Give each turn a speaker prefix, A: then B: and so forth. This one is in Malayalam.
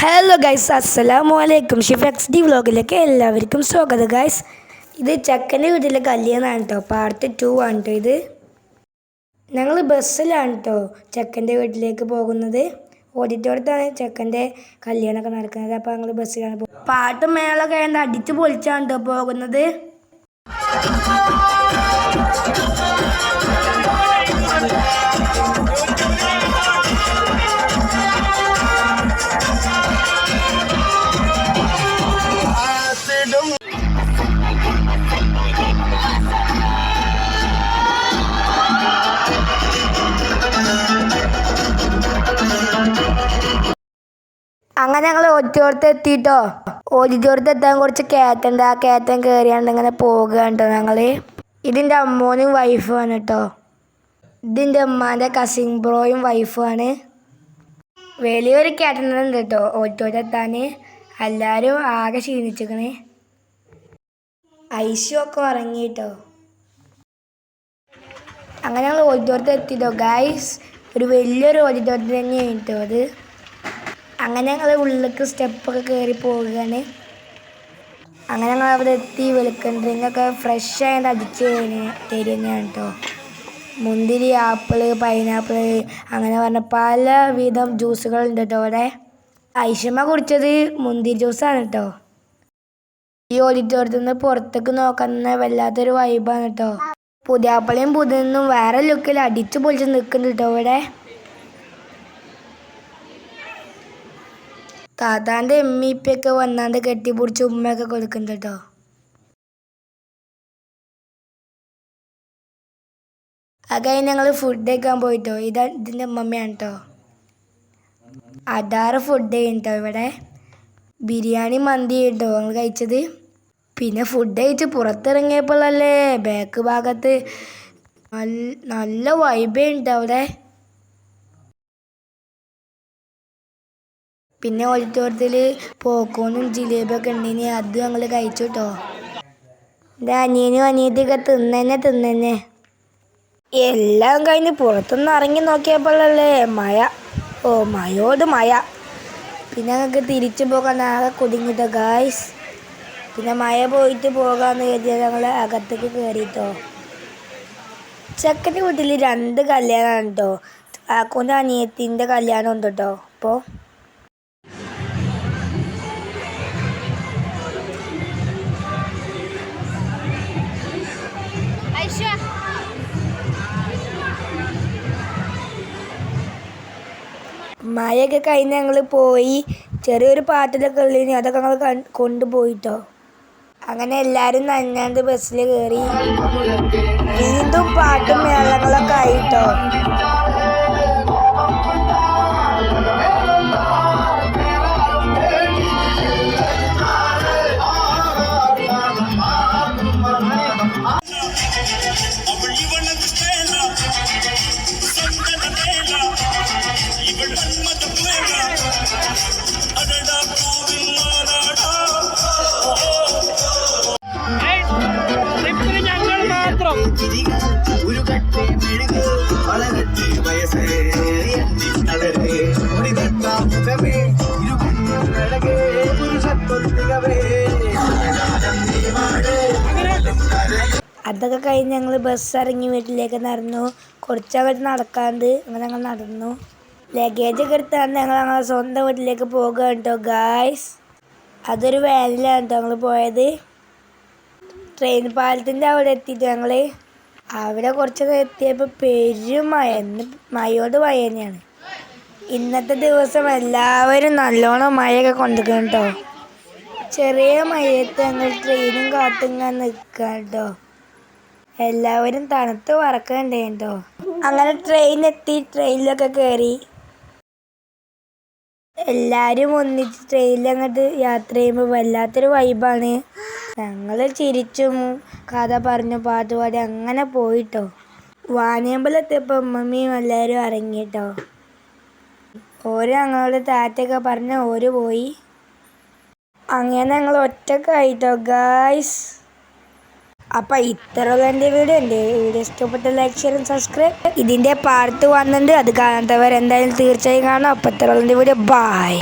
A: ഹലോ ഗൈസ് അസ്സലാമു അലൈക്കും ഷിഫെക്സ് ഡി വ്ലോഗിലേക്ക് എല്ലാവർക്കും സ്വാഗതം ഗൈസ് ഇത് ചെക്കന്റെ വീട്ടിലെ കല്യാണമാണ് കേട്ടോ പാർട്ട് ടു ആണ് കേട്ടോ ഇത്. ഞങ്ങൾ ബസ്സിലാണ് കേട്ടോ ചെക്കന്റെ വീട്ടിലേക്ക് പോകുന്നത്. ഓഡിറ്റോറിയത്താണ് ചെക്കന്റെ കല്യാണമൊക്കെ നടക്കുന്നത്. അപ്പോൾ ഞങ്ങൾ ബസ്സിലാണ് പോകുന്നത്. പാട്ടും മേളൊക്കെ ആയതുകൊണ്ട് അടിച്ച് പൊളിച്ചാണ് കേട്ടോ പോകുന്നത്. അങ്ങനെ ഞങ്ങൾ ഓഡിറ്റോറിയത്ത് എത്തിയിട്ടോ ഓഡിറ്റോറിയത്ത് എത്താൻ കുറച്ച് കയറ്റണ്ട് ആ കയറ്റം കയറിയാണ്ട് ഇങ്ങനെ പോകുക കേട്ടോ ഞങ്ങൾ ഇതിന്റെ അമ്മോനും വൈഫുമാണ് കേട്ടോ ഇതിന്റെ ഉമ്മാന്റെ കസിൻ ബ്രോയും വൈഫുമാണ്. വലിയൊരു കയറ്റുന്നുണ്ട് കേട്ടോ ഓഡിറ്റോറിയത്ത് എത്താൻ എല്ലാവരും ആകെ ക്ഷീണിച്ചിരിക്കണേ ഐശു ഒക്കെ ഉറങ്ങിട്ടോ അങ്ങനെ ഞങ്ങൾ ഓഡിറ്റോറിയത്ത് എത്തിയിട്ടോ ഗൈസ് ഒരു വലിയൊരു ഓഡിറ്റോറിയത്തിൽ തന്നെയാണ് കേട്ടോ അത്. അങ്ങനെ ഞങ്ങൾ ഉള്ളിലേക്ക് സ്റ്റെപ്പൊക്കെ കയറി പോവുകയാണ്. അങ്ങനെ ഞങ്ങൾ അവിടെ എത്തി വെൽക്കം ഡ്രിങ്ക് ഒക്കെ ഫ്രഷ് ആയത് അടിച്ച് തരുന്നതാണ് കേട്ടോ മുന്തിരി ആപ്പിൾ പൈനാപ്പിൾ അങ്ങനെ പറഞ്ഞ പലവിധം ജ്യൂസുകളുണ്ട് കേട്ടോ അവിടെ. ഐഷമ്മ കുടിച്ചത് മുന്തിരി ജ്യൂസാണ് കേട്ടോ ഈ ഓഡിറ്റോറിയത്തിൽ നിന്ന് പുറത്തേക്ക് നോക്കുന്ന വല്ലാത്തൊരു വൈബാണ് കേട്ടോ പുതിയാപ്പളയും പുതിയൊന്നും വേറെ ലുക്കിൽ അടിച്ചു പൊളിച്ച് നിൽക്കുന്നുണ്ട് കേട്ടോ ഇവിടെ. താത്താന്റെ എമ്മിപ്പൊക്കെ വന്നാണ്ട് കെട്ടിപ്പിടിച്ച് ഉമ്മയൊക്കെ കൊടുക്കുന്നുണ്ട് കേട്ടോ അത് കഴിഞ്ഞ് ഞങ്ങൾ ഫുഡ് കഴിക്കാൻ പോയിട്ടോ. ഇതാ ഇതിന്റെ ഉമ്മമ്മയാണ് കേട്ടോ അടാറ് ഫുഡ് കഴിഞ്ഞിട്ടോ ഇവിടെ? ബിരിയാണി മന്തി കേട്ടോ ഞങ്ങൾ കഴിച്ചത്? പിന്നെ ഫുഡ് കഴിച്ച് പുറത്തിറങ്ങിയപ്പോഴല്ലേ ബാക്ക് ഭാഗത്ത് നല്ല നല്ല വൈബേ ഉണ്ട് അവിടെ. പിന്നെ ഓഡിറ്റോറിയത്തിൽ പോക്കോണും ജിലേബിയൊക്കെ ഉണ്ടെങ്കിൽ അത് ഞങ്ങൾ കഴിച്ചു കേട്ടോ അനിയനും അനിയത്തിയൊക്കെ തിന്നന്നെ തിന്നന്നെ. എല്ലാം കഴിഞ്ഞ് പുറത്തുനിന്ന് ഇറങ്ങി നോക്കിയപ്പോഴല്ലേ മഴ. ഓ മഴയോട് മഴ. പിന്നെ ഞങ്ങൾക്ക് തിരിച്ചു പോകാൻ ആകെ കുടുങ്ങിട്ടോ ഗായ്സ് പിന്നെ മഴ പോയിട്ട് പോകാമെന്ന് കരുതിയാൽ ഞങ്ങൾ അകത്തേക്ക് കയറിയിട്ടോ ചെക്കന്റെ വീട്ടിൽ രണ്ട് കല്യാണമാണ് കേട്ടോ ആക്കോന്റെ അനിയത്തിന്റെ കല്യാണം ഉണ്ട് കേട്ടോ അപ്പോൾ മഴയൊക്കെ കഴിഞ്ഞ് ഞങ്ങൾ പോയി. ചെറിയൊരു പാട്ടിലൊക്കെ ഉള്ളിന് അതൊക്കെ ഞങ്ങൾ കൊണ്ടുപോയിട്ടോ. അങ്ങനെ എല്ലാവരും നന്നാണ്ട് ബസ്സിൽ കയറി വീണ്ടും പാട്ടും മേളങ്ങളൊക്കെ ആയിട്ടോ. അതൊക്കെ കഴിഞ്ഞ് ഞങ്ങൾ ബസ് ഇറങ്ങി വീട്ടിലേക്ക് നടന്നു. കുറച്ചങ്ങോട്ട് നടക്കാണ്ട് അങ്ങനെ ഞങ്ങൾ നടന്നു. ലഗേജ് ഒക്കെ എടുത്താണ് ഞങ്ങൾ ഞങ്ങളെ സ്വന്തം വീട്ടിലേക്ക് പോകുക കേട്ടോ ഗായ്സ് അതൊരു വാനിലാണ് കേട്ടോ ഞങ്ങൾ പോയത്. ട്രെയിൻ പാലത്തിന്റെ അവിടെ എത്തിയിട്ട് ഞങ്ങൾ അവിടെ കുറച്ചൊക്കെ എത്തിയപ്പോൾ പെരും മഴ. മഴയോട് മഴ തന്നെയാണ്. ഇന്നത്തെ ദിവസം എല്ലാവരും നല്ലോണം മഴയൊക്കെ കൊണ്ടുക്കണം കേട്ടോ ചെറിയ മഴയത്ത് ഞങ്ങൾ ട്രെയിനും കാത്തുങ്ങാൻ നിൽക്കാം കേട്ടോ എല്ലാവരും തണുത്ത് വറക്കണ്ടേ അങ്ങനെ ട്രെയിൻ എത്തി ട്രെയിനിലൊക്കെ കയറി എല്ലാരും ഒന്നിച്ച് ട്രെയിനിൽ അങ്ങോട്ട് യാത്ര ചെയ്യുമ്പോൾ വല്ലാത്തൊരു വൈബാണ് ഞങ്ങൾ ചിരിച്ചും കഥ പറഞ്ഞു പാട്ടുപാടി അങ്ങനെ പോയിട്ടോ. വാണിയമ്പലത്തെപ്പോൾ അമ്മമ്മയും എല്ലാവരും ഇറങ്ങിട്ടോ ഓരോ ഞങ്ങളോട് താറ്റൊക്കെ പറഞ്ഞ് ഓര് പോയി. അങ്ങനെ ഞങ്ങൾ ഒറ്റക്കായിട്ടോ ഗായ്സ് അപ്പം ഇത്ര എന്റെ വീഡിയോ എന്റെ വീഡിയോ ഇഷ്ടപ്പെട്ട ലൈക്ക് ഷെയർ സബ്സ്ക്രൈബ് ഇതിന്റെ പാർട്ട് വന്നിട്ടുണ്ട് അത് കാണാത്തവർ എന്തായാലും തീർച്ചയായും കാണാം അപ്പം ഇത്ര വീഡിയോ. ബായ്